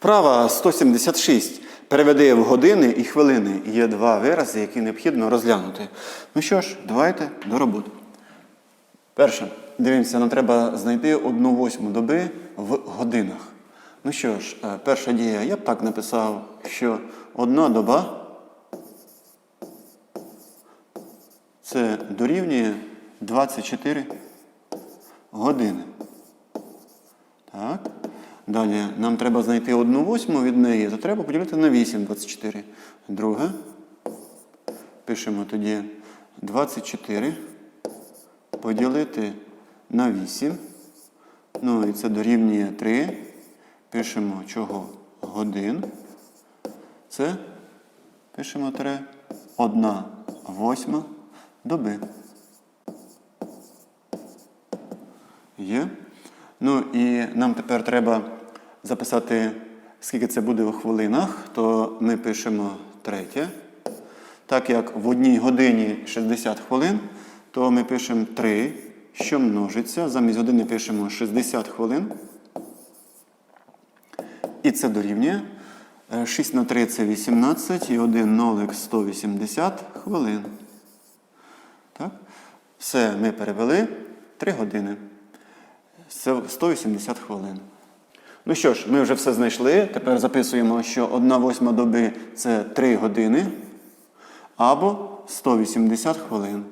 Вправа 176. Переведи в години і хвилини. Є два вирази, які необхідно розглянути. Ну що ж, давайте до роботи. Перше, дивимося, нам треба знайти одну восьму доби в годинах. Ну що ж, е, перша дія, я б так написав, що одна доба це дорівнює 24 години. Так. Далі нам треба знайти одну восьму від неї, то треба поділити на 8 24. Друге. Пишемо тоді 24 поділити на 8. Ну і це дорівнює 3. Пишемо чого? Годин. Це пишемо 3. 1 восьма доби. Є. Ну і нам тепер треба записати, скільки це буде у хвилинах, то ми пишемо третє. Так як в одній годині 60 хвилин, то ми пишемо 3, що множиться. Замість години пишемо 60 хвилин. І це дорівнює. Е, 6 на 3 це 18 і 1 нолик 180 хвилин. Так? Все ми перевели 3 години. Це 180 хвилин. Ну що ж, ми вже все знайшли. Тепер записуємо, що 1 восьма доби це 3 години або 180 хвилин.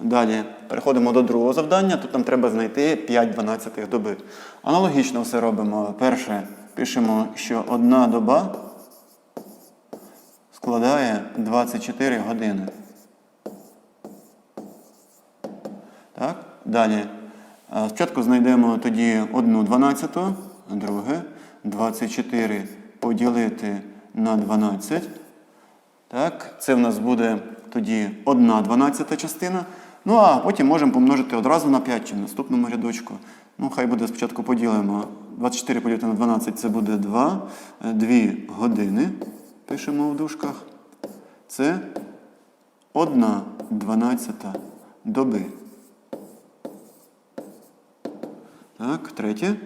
Далі переходимо до другого завдання. Тут нам треба знайти 5 12 доби. Аналогічно все робимо. Перше, пишемо, що одна доба складає 24 години. Так? Далі. Спочатку знайдемо тоді одну дванадцяту, друге 24 поділити на 12. Так, це в нас буде тоді одна дванадцята частина. Ну а потім можемо помножити одразу на 5 чи в наступному рядочку. Ну, хай буде спочатку поділимо. 24 поділити на 12 це буде 2. 2 години. Пишемо в дужках. Це 1 дванадцята доби. Так, третє.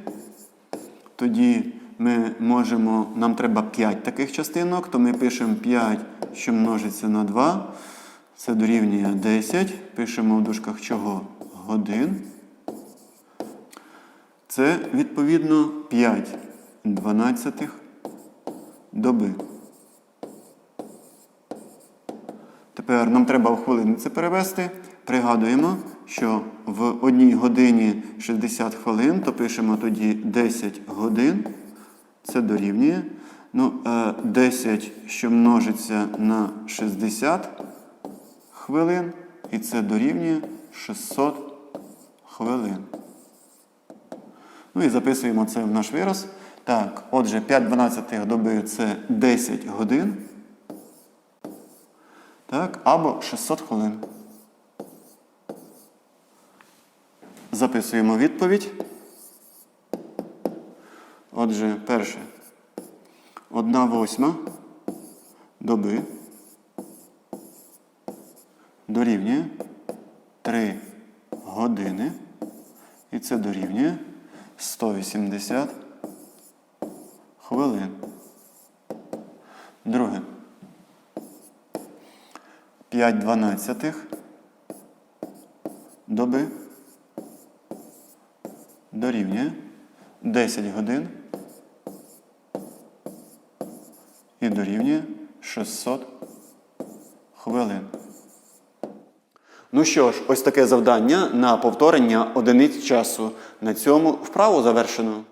Тоді ми можемо, нам треба 5 таких частинок, то ми пишемо 5, що множиться на 2. Це дорівнює 10. Пишемо в дужках чого? Годин. Це відповідно 5 дванадцятих доби. Тепер нам треба в хвилини це перевести. Пригадуємо, що в одній годині 60 хвилин, то пишемо тоді 10 годин. Це дорівнює. Ну, е, 10, що множиться на 60 хвилин, і це дорівнює 600 хвилин. Ну і записуємо це в наш вираз. Так, отже, 5 12 доби це 10 годин. Так, або 600 хвилин. Записуємо відповідь. Отже, перше. Одна восьма доби дорівнює 3 години. І це дорівнює 180 хвилин. Друге. 5 дванадцятих доби дорівнює 10 годин і дорівнює 600 хвилин. Ну що ж, ось таке завдання на повторення одиниць часу. На цьому вправу завершено.